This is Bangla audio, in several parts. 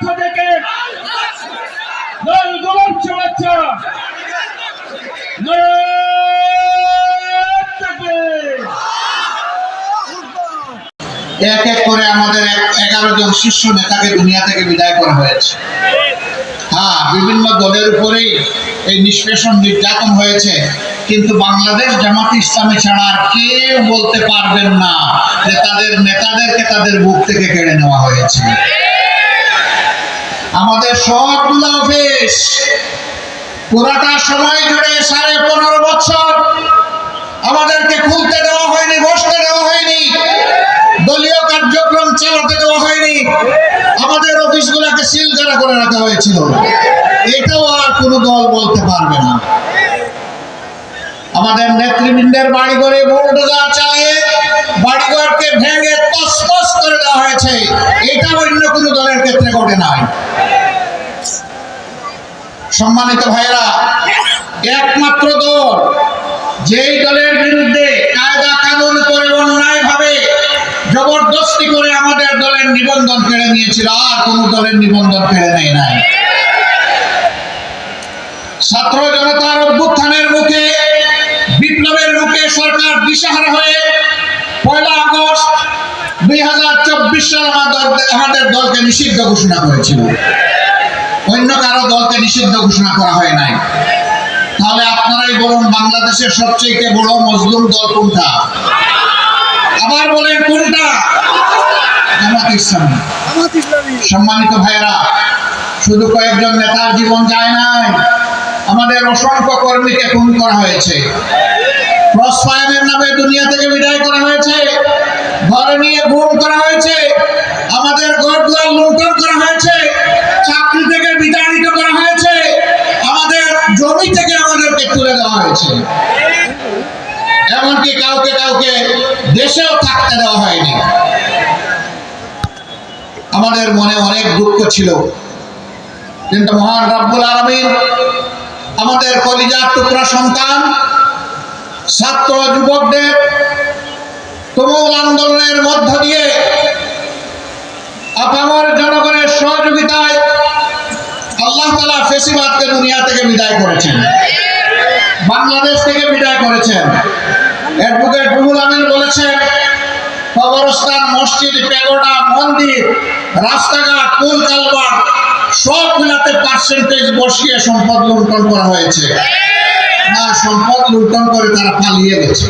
পক্ষ থেকে এক এক করে আমাদের এগারো জন শীর্ষ নেতাকে দুনিয়া থেকে বিদায় করা হয়েছে। হ্যাঁ বিভিন্ন দলের উপরেই এই নিষ্পেষণ নির্যাতন হয়েছে। কিন্তু বাংলাদেশ জামাত ইসলামী ছাড়া আর কেউ বলতে পারবেন না যে তাদের নেতাদেরকে তাদের বুক থেকে কেড়ে নেওয়া হয়েছে। আমাদের সবগুলো অফিস পুরাটা সময় ধরে সাড়ে পনেরো বছর আমাদেরকে খুলতে দেওয়া হয়নি, বসতে দেওয়া হয়নি, দলীয় কার্যক্রম চালাতে দেওয়া হয়নি। আমাদের অফিসগুলোকে সিল করে রাখা হয়েছিল। এটাও আর কোনো দল বলতে পারবে না। আমাদের নেতৃবৃন্দের বাড়ি ঘরে বুলডোজার চালিয়ে বাড়িঘরকে ভেঙে তসতস করে দেওয়া হয়েছে। এটা অন্য কোনো দলের ক্ষেত্রে ঘটে নাই। সম্মানিত ভাইরা একমাত্র দল যেই দলের বিরুদ্ধে কায়দা কানুন করে অন্যায় ভাবে জবরদস্তি করে আমাদের দলের নিবন্ধন কেড়ে নিয়েছিল, আর কোন দলের নিবন্ধন কেড়ে নেয় নাই। ছাত্র জনতার অভ্যুত্থানের মুখে দিশাহারা হয়ে পয়লা আগস্ট দুই হাজার চব্বিশ সাল আমাদের আমাদের দলকে নিষিদ্ধ ঘোষণা করেছিল। অন্য কারও দলকে নিষিদ্ধ ঘোষণা করা হয় নাই। তাহলে আপনারাই বলুন বাংলাদেশের সবচেয়ে বড় মজলুম দল কোনটা? আবার বলেন কোনটা? জামাত ইসলামী। সম্মানিত ভাইয়েরা, শুধু কয়েকজন নেতার জীবন যায় নাই। আমাদের অসংখ্য কর্মীকে খুন করা হয়েছে। ক্রস নামে দুনিয়া থেকে বিদায় করা হয়েছে। ঘরে নিয়ে গুম করা হয়েছে। আমাদের ঘর দুয়ার লুণ্ঠন করা হয়েছে। চাকরি থেকে বিতাড়িত করা হয়েছে। আমাদের জমি থেকে আমাদেরকে তুলে দেওয়া হয়েছে। এমনকি কাউকে কাউকে দেশেও থাকতে দেওয়া হয়নি। আমাদের মনে অনেক দুঃখ ছিল। কিন্তু মহান রাব্বুল আলমিন আমাদের কলিজার টুকরা সন্তান ছাত্র যুবকদের তুমুল আন্দোলনের মধ্য দিয়ে আপামর জনগণের সহযোগিতায় আল্লাহ তালা ফেসিবাদকে দুনিয়া থেকে বিদায় করেছেন। বাংলাদেশ থেকে বিদায় করেছেন। অ্যাডভোকেট রুহুল আমিন বলেছেন, কবরস্থান, মসজিদ, প্যাগোডা, মন্দির, রাস্তাঘাট পুল কালবার, সবগুলাতে পার্সেন্টেজ বসিয়ে সম্পদ লুণ্ঠন করা হয়েছে। না সম্পদ লুণ্ঠন করে তারা পালিয়ে গেছে।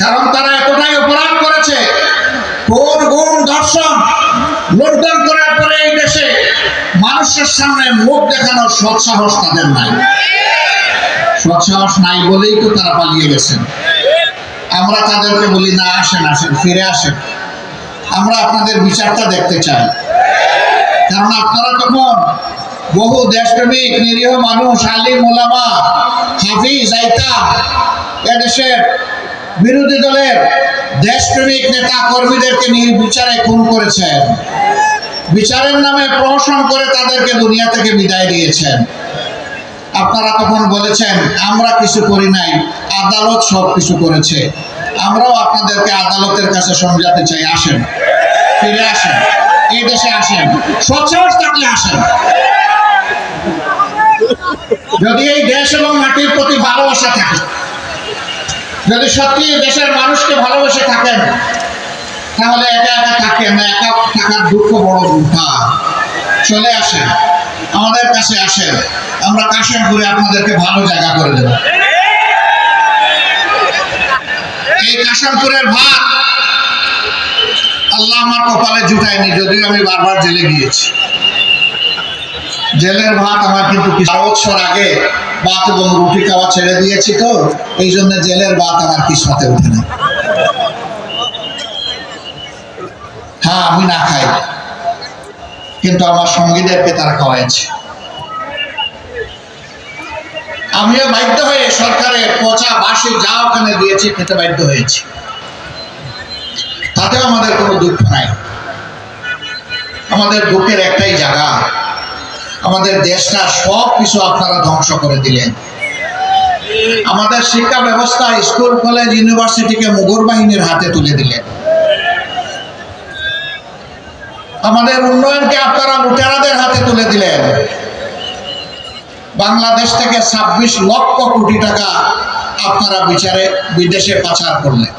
কারণ তারা এতটাই অপরাধ করেছে, কোন গুণ ধর্ষণ লুণ্ঠন করার পরে এই দেশে মানুষের সামনে মুখ দেখানোর সৎসাহস তাদের নাই। সৎসাহস নাই বলেই তো তারা পালিয়ে গেছেন। আমরা তাদেরকে বলি, না, আসেন আসেন, ফিরে আসেন। আমরা আপনাদের বিচারটা দেখতে চাই। কারণ আপনারা তখন বহু দেশপ্রেমিক, নিরীহ মানুষ, আলিম ওলামা হাফিজ, আইতা এদেশের বিরোধী দলের দেশপ্রেমিক নেতা কর্মীদেরকে নিয়ে বিচারে খুন করেছেন। বিচারের নামে প্রহসন করে তাদেরকে দুনিয়া থেকে বিদায় দিয়েছেন। আপনারা তখন বলেছেন, আমরা কিছু করি নাই, আদালত সব কিছু করেছে। আমরাও আপনাদেরকে আদালতের কাছে সমঝাতে চাই, আসেন, ফিরে আসেন, এই দেশে আসেন, সৎসাহস থাকলে আসেন। যদি এই দেশ এবং মাটির প্রতি ভালোবাসা থাকে, যদি সত্যি দেশের মানুষকে ভালোবেসে থাকেন, তাহলে একা একা থাকেন না, একা থাকার দুঃখ বড় দুঃখা চলে আসেন, আমাদের কাছে আসেন, আমরা কাশেম করে আপনাদেরকে ভালো জায়গা করে দেব। এই কাশামপুরের ভাত আল্লাহ আমার কপালে জুটায়নি, যদিও আমি বারবার জেলে গিয়েছি। জেলের ভাত আমার কিন্তু কিছু বছর আগে ভাত এবং রুটি খাওয়া ছেড়ে দিয়েছি তো, এই জন্য জেলের ভাত আমার কিসমতে ওঠে না। হ্যাঁ আমি না খাই, কিন্তু আমার সঙ্গীদেরকে তারা খাওয়াইছে। আমিও বাধ্য হয়ে সরকারের পচা বাসে যা ওখানে দিয়েছি, খেতে বাধ্য হয়েছি। তাতেও আমাদের কোনো দুঃখ নাই। আমাদের দুঃখের একটাই জায়গা আমাদের দেশটা সব কিছু আপনারা ধ্বংস করে দিলেন। আমাদের শিক্ষা ব্যবস্থা, স্কুল, কলেজ, ইউনিভার্সিটিকে মুঘল বাহিনীর হাতে তুলে দিলেন। আমাদের উন্নয়নকে আপনারা লুটেরাদের হাতে তুলে দিলেন। বাংলাদেশ থেকে ছাব্বিশ লক্ষ কোটি টাকা আপনারা বিচারে বিদেশে পাচার করলেন।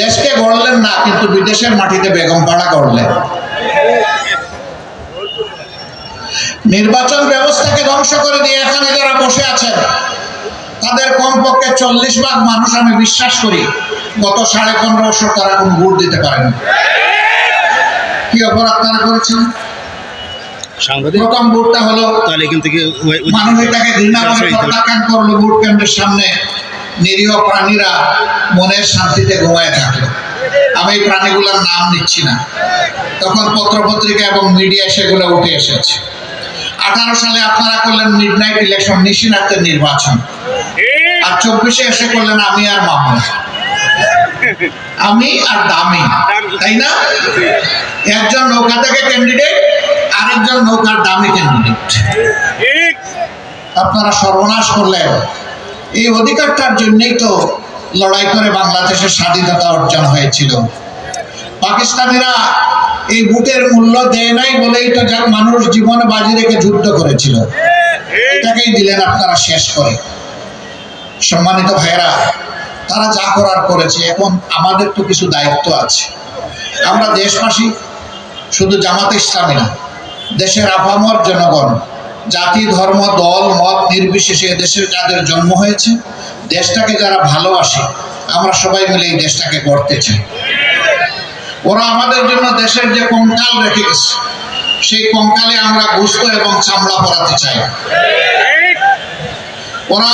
দেশকে গড়লেন না, কিন্তু বিদেশের মাটিতে বেগম পাড়া গড়লেন। নির্বাচন ব্যবস্থাকে ধ্বংস করে দিয়ে এখানে যারা বসে আছেন তাদের কমপক্ষে চল্লিশ ভাগ মানুষ আমি বিশ্বাস করি গত সাড়ে পনেরো বছর তারা কোন ভোট দিতে পারেন। কি অপরাধ তারা করেছেন? প্রথম ভোটটা হলো তাহলে এখান থেকে ওই- ওই- মানুষ এটাকে ঘৃণা করে প্রত্যাখ্যান করল ভোট কেন্দ্রের সামনে। নিরীহ প্রাণীরা মনের শান্তিতে ঘুমায় থাকল। আমি এই প্রাণীগুলোর নাম নিচ্ছি না। তখন পত্রপত্রিকা এবং মিডিয়া সেগুলো উঠে এসেছে। আঠারো সালে আপনারা করলেন মিড নাইট ইলেকশন নিশিনাথের নির্বাচন। আর চব্বিশে এসে করলেন আমি আর মামুন। আমি আর দামি। তাই না? একজন নৌকা থেকে ক্যান্ডিডেট আরেকজন নৌকার দামি ক্যান্ডিডেট আপনারা সর্বনাশ করলেন। এই অধিকারটার জন্যই তো লড়াই করে বাংলাদেশের স্বাধীনতা অর্জন হয়েছিল। পাকিস্তানিরা এই বুটের মূল্য দেয় নাই বলে তো যা মানুষ জীবন বাজি রেখে যুদ্ধ করেছিল, এটাকেই দিলেন আপনারা শেষ করে। সম্মানিত ভাইয়েরা, তারা যা করার করেছে, এখন আমাদের তো কিছু দায়িত্ব আছে। আমরা দেশবাসী শুধু জামাতে ইসলামী না, দেশের আপামর জনগণ, জাতি, ধর্ম, দল, মত নির্বিশেষে দেশের যাদের জন্ম হয়েছে, দেশটাকে যারা ভালোবাসে, আমরা সবাই মিলে এই দেশটাকে গড়তে চাই। ওরা আমাদের জন্য দেশের যে কঙ্কাল রেখে গেছে, সেই কঙ্কালে আমরা গুস্ত এবং চামড়া পরাতে চাই। ওরা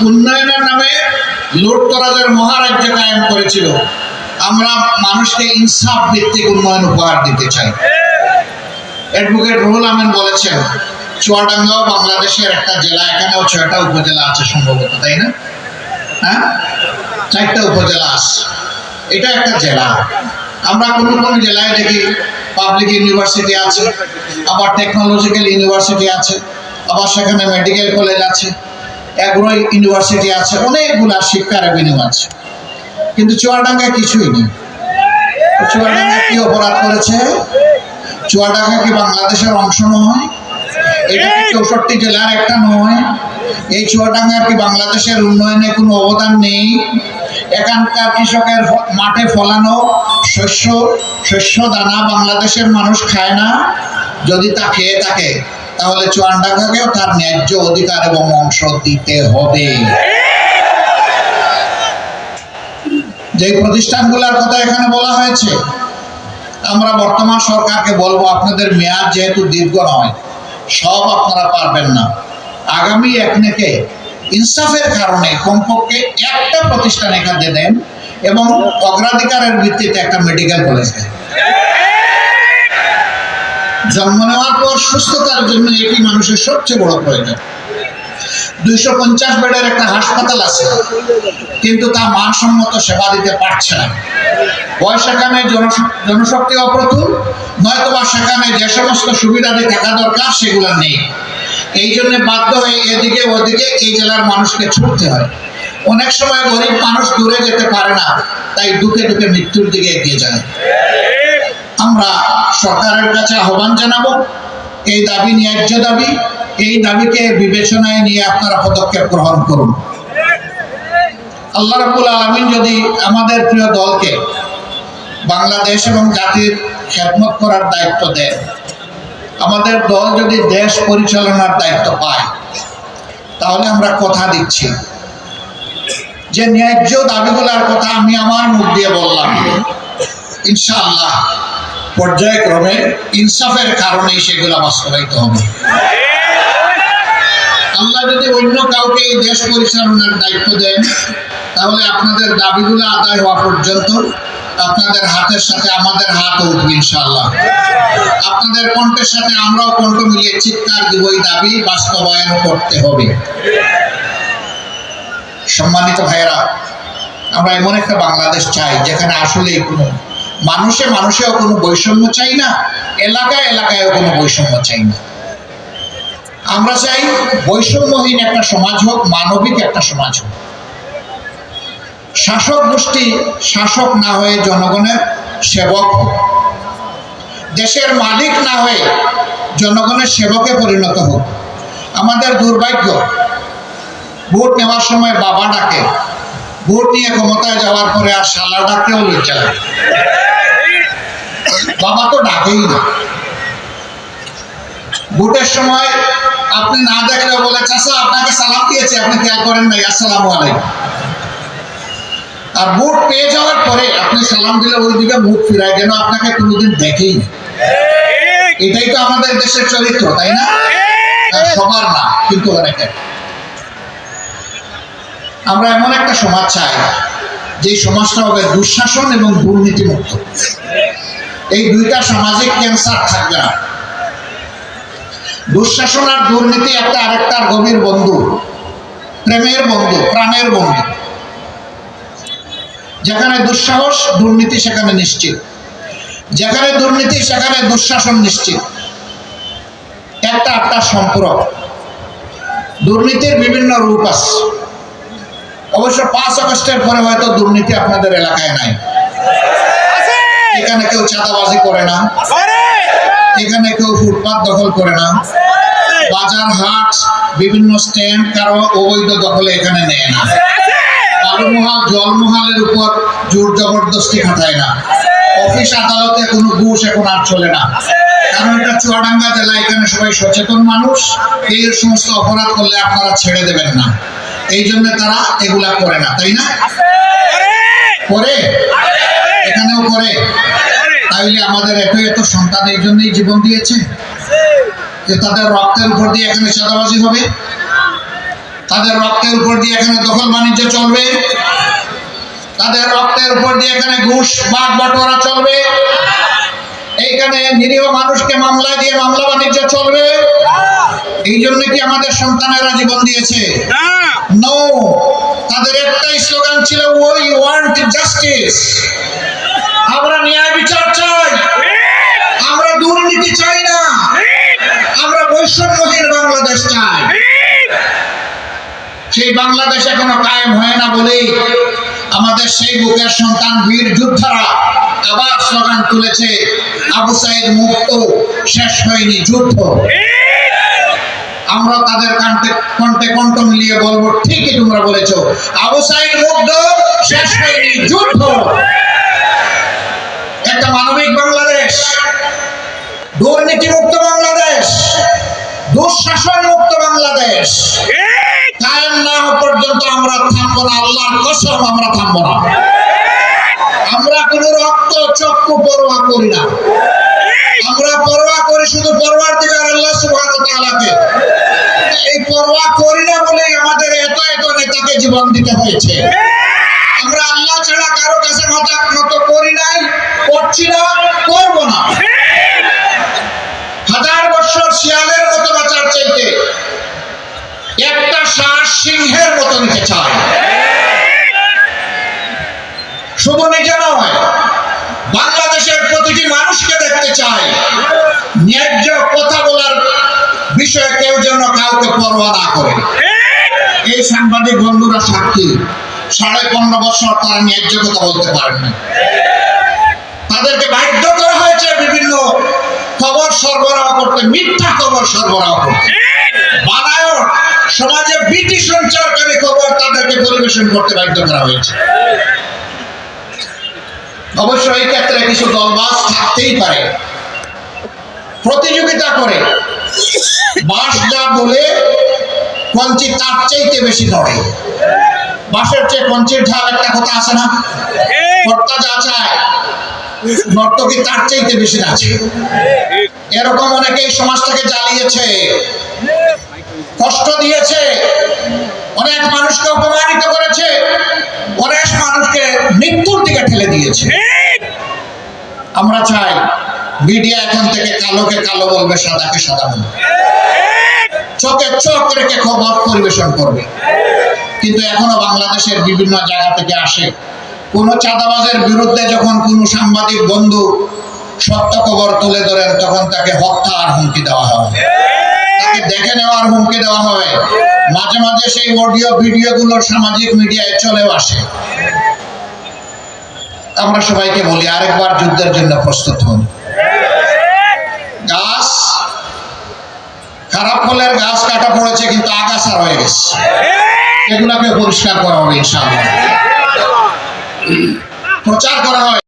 উন্নয়নের নামে লুটতরাজের মহারাজ্য কায়েম করেছিল। আমরা মানুষকে ইনসাফ ভিত্তিক উন্নয়ন উপহার দিতে চাই। অ্যাডভোকেট রুহুল আমিন বলেছেন, চুয়াডাঙ্গাও বাংলাদেশের একটা জেলা, এখানেও ছয়টা উপজেলা আছে সম্ভবত, তাই না? হ্যাঁ? চারটা উপজেলা আছে। এটা একটা জেলা। আমরা কোনো কোনো জেলায় দেখি পাবলিক ইউনিভার্সিটি আছে, আবার টেকনোলজিক্যাল ইউনিভার্সিটি আছে, আবার সেখানে মেডিকেল কলেজ আছে এগ্রো ইউনিভার্সিটি আছে, অনেকগুলা শিক্ষার রেভিনিউ আছে। কিন্তু চুয়াডাঙ্গায় কিছুই নেই। চুয়াডাঙ্গা কি অপরাধ করেছে? চুয়াডাঙ্গা কি বাংলাদেশের অংশ নয়? এটা কি চৌষট্টি জেলার একটা নয়? এই চুয়াডাঙ্গার কি বাংলাদেশের উন্নয়নে কোনো অবদান নেই? এখানকার কৃষকের মাঠে ফলানো শস্য শস্য দানা বাংলাদেশের মানুষ খায় না। যদি তা খেয়ে থাকে, তাহলে চুয়াডাঙ্গাকেও তার ন্যায্য অধিকার এবং অংশ দিতে হবে। যে প্রতিষ্ঠানগুলোর কথা এখানে বলা হয়েছে, আমরা বর্তমান সরকারকে বলব, আপনাদের মেয়াদ যেহেতু দীর্ঘ নয়, সব আপনারা পারবেন না। আগামী একনেকে ইনসাফের কারণে কমপক্ষে একটা প্রতিষ্ঠান এখানে দেন এবং অগ্রাধিকারের ভিত্তিতে একটা মেডিকেল কলেজ দেন। জন্ম নেওয়ার পর সুস্থতার জন্য এটি মানুষের সবচেয়ে বড় প্রয়োজন। দুইশো পঞ্চাশ বেডের একটা হাসপাতাল আছে, কিন্তু তা মানসম্মত সেবা দিতে পারছে না। হয় সেখানে জনশ- জনশক্তি অপ্রতুল, নয়তোবা সেখানে যে সমস্ত সুবিধাদি থাকা দরকার সেগুলো নেই। এই জন্য বাধ্য হয়ে এদিকে ওদিকে এই জেলার মানুষকে ছুটতে হয়। অনেক সময় গরিব মানুষ দূরে যেতে পারে না, তাই দুকে দুকে মৃত্যুর দিকে এগিয়ে যায়। আমরা সরকারের কাছে আহ্বান জানাব, এই দাবি ন্যায্য দাবি, এই দাবিকে বিবেচনায় নিয়ে আপনারা পদক্ষেপ গ্রহণ করুন। আল্লাহ রাবুল আলমিন যদি আমাদের প্রিয় দলকে বাংলাদেশ এবং জাতির খেদমত করার দায়িত্ব দেয় আমাদের দল যদি দেশ পরিচালনার দায়িত্ব পায়, তাহলে আমরা কথা দিচ্ছি। যে ন্যায্য দাবিগুলোর কথা আমি আমার মুখ দিয়ে বললাম, ইনশাআল্লাহ পর্যায়ক্রমে ইনসাফের কারণেই সেগুলো বাস্তবায়িত হবে। আল্লাহ যদি অন্য কাউকে এই দেশ পরিচালনার দায়িত্ব দেন, তাহলে আপনাদের দাবিগুলো আদায় হওয়া পর্যন্ত আপনাদের হাতের সাথে আমাদের হাত উঠবে ইনশাআল্লাহ। আপনাদের কণ্ঠের সাথে আমরাও কণ্ঠ মিলিয়ে চিৎকার দিব, এই দাবি বাস্তবায়ন করতে হবে। সম্মানিত ভাইয়েরা, আমরা এমন একটা বাংলাদেশ চাই যেখানে আসলে কোনো মানুষে মানুষেও কোনো বৈষম্য চাই না, এলাকায় এলাকায়ও কোনো বৈষম্য চাই না। আমরা চাই বৈষম্যহীন একটা সমাজ হোক, মানবিক একটা সমাজ হোক। শাসক গোষ্ঠী শাসক না হয়ে জনগণের সেবক। দেশের মালিক না হয়ে জনগণের সেবকে পরিণত হোক। আমাদের দুর্ভাগ্য, ভোট নেওয়ার সময় বাবা ডাকে। ভোট নিয়ে ক্ষমতায় যাওয়ার পরে আর শালা ডাকতেও লজ্জা বাবা তো ডাকেই না। ভোটের সময় আপনি না দেখলে বলে চাষা আপনাকে সালাম দিয়েছে, আপনি খেয়াল করেন নাই। আসসালামু আলাইকুম। আর ভোট পেয়ে যাওয়ার পরে আপনি সালাম দিলে ওই দিকে মুখ ফিরায়, যেন আপনাকে কোনোদিন দেখেই না। এটাই তো আমাদের দেশের চরিত্র, তাই না? সবার না, কিন্তু অনেকের। আমরা এমন একটা সমাজ চাই যে সমাজটা হবে দুঃশাসন এবং দুর্নীতিমুক্ত। এই দুইটা সামাজিক ক্যান্সার থাকবে না। দুঃশাসন আর দুর্নীতি একটা আরেকটার গভীর বন্ধু, প্রেমের বন্ধু, প্রাণের বন্ধু। যেখানে দুঃসাহস, দুর্নীতি সেখানে নিশ্চিত। যেখানে দুর্নীতি, সেখানে দুঃশাসন নিশ্চিত। একটা একটা সম্পর্ক। দুর্নীতির বিভিন্ন রূপ আছে। অবশ্য পাঁচ আগস্টের পরে হয়তো দুর্নীতি আপনাদের এলাকায় নাই। এখানে কেউ চাঁদাবাজি করে না। এখানে কেউ ফুটপাত দখল করে না। বাজার হাট, বিভিন্ন স্ট্যান্ড কারও অবৈধ দখলে এখানে নেয় না। বালুমহাল জলমহালের উপর জোর জবরদস্তি খাটায় না। অফিস আদালতে কোনো ঘুষ এখন আর চলে না। কারণ এটা চুয়াডাঙ্গা জেলা, এখানে সবাই সচেতন মানুষ। এই সমস্ত অপরাধ করলে আপনারা ছেড়ে দেবেন না। এই জন্য তারা এগুলা করে না, তাই না? করে? এখানেও করে। তাইলে আমাদের এত এত সন্তান এই জন্যই জীবন দিয়েছে যে তাদের রক্তের উপর দিয়ে এখানে চাঁদাবাজি হবে। তাদের রক্তের উপর দিয়ে এখানে দখল বাণিজ্য চলবে। তাদের রক্তের উপর দিয়ে এখানে ঘুষ বাঘ বাটোয়ারা চলবে। এইখানে নিরীহ মানুষকে মামলা দিয়ে মামলা বাণিজ্য চলবে। এই জন্য কি আমাদের সন্তানেরা জীবন দিয়েছে? নো। তাদের একটাই স্লোগান ছিল ওই ওয়ান্ট জাস্টিস আমরা ন্যায় বিচার চাই। আমরা দুর্নীতি চাই না। আমরা বৈষম্যহীন বাংলাদেশ চাই। সেই বাংলাদেশ এখনও কায়েম হয় না বলেই আমাদের সেই বুকের সন্তান বীর যোদ্ধারা আবার স্লোগান তুলেছে, আবু সাইদ মুক্ত, শেষ হয়নি যুদ্ধ। আমরা তাদের কণ্ঠে কণ্ঠে কণ্ঠ মিলিয়ে বলব, ঠিকই তোমরা বলেছ, আবু সাইদ মুগ্ধ শেষ হয়নি যুদ্ধ। একটা মানবিক বাংলাদেশ দুর্নীতি মুক্ত বাংলাদেশ দুঃশাসন মুক্ত বাংলাদেশ। কায়েম না হওয়া পর্যন্ত আমরা থামবো না, আল্লাহর কসম আমরা থামবো না। আমরা কোনো রক্ত, চক্ষু পরোয়া করি না। আমরা পরোয়া করি শুধু পরোয়ার দিগার আল্লাহ সুবহানাহু ওয়া তাআলাকে। এই পরোয়া করি না বলে আমাদের এত এত নেতাকে জীবন দিতে হয়েছে। আমরা আল্লাহ ছাড়া কারও কাছে মাথা নত করি নাই, করছি না, করব না হাজার বছর শিয়ালের মতো বাঁচার চাইতে একটা শ্বাস সিংহের মতো নিতে চায় শুধু নিজে নয়, বাংলাদেশের প্রতিটি মানুষকে দেখতে চাই। ন্যায্য কথা বলার বিষয়ে কেউ যেন কাউকে পরোয়া না করে। এই সাংবাদিক বন্ধুরা সাক্ষী, সাড়ে পনেরো বছর তারা ন্যায্য কথা বলতে পারেন তাদেরকে বাধ্য করা হয়েছে বিভিন্ন খবর সরবরাহ করতে, মিথ্যা খবর সরবরাহ করতে। বানায়ক সমাজে ভীতি সঞ্চারকারী খবর তাদেরকে পরিবেশন করতে বাধ্য করা হয়েছে। অবশ্য এই ক্ষেত্রে কিছু দলবাস থাকতেই পারে। প্রতিযোগিতা করে বাস যা বলে কঞ্চি তার চাইতে বেশি ধরে বাসের চেয়ে কঞ্চির ঢাল একটা কথা আছে না? কর্তা যা চায় নর্তকী তার চাইতে বেশি নাচে। এরকম অনেকেই সমাজটাকে জ্বালিয়েছে। কষ্ট দিয়েছে। অনেক মানুষকে অপমানিত করেছে। অনেক মানুষকে মৃত্যুর দিকে ঠেলে দিয়েছে। আমরা চাই মিডিয়া এখন থেকে কালোকে কালো বলবে সাদাকে সাদা বলবে। চোখে চোখ রেখে খবর পরিবেশন করবে। কিন্তু এখনও বাংলাদেশের বিভিন্ন জায়গা থেকে আসে কোন চাঁদাবাজের বিরুদ্ধে যখন কোনো সাংবাদিক বন্ধু সত্য খবর তুলে ধরেন তখন তাকে হত্যা আর হুমকি দেওয়া হয় দেখে নেওয়ার হুমকি দেওয়া হয় মাঝে মাঝে সেই অডিও ভিডিও গুলো সামাজিক মিডিয়ায় চলেও আসে। আমরা সবাইকে বলি, আরেকবার যুদ্ধের জন্য প্রস্তুত হন। গাছ, খারাপ ফলের গাছ কাটা পড়েছে, কিন্তু আগাছা রয়ে গেছে। এগুলাকে পরিষ্কার করা হবে, ইনশাআল্লাহ। প্রচার করা হয়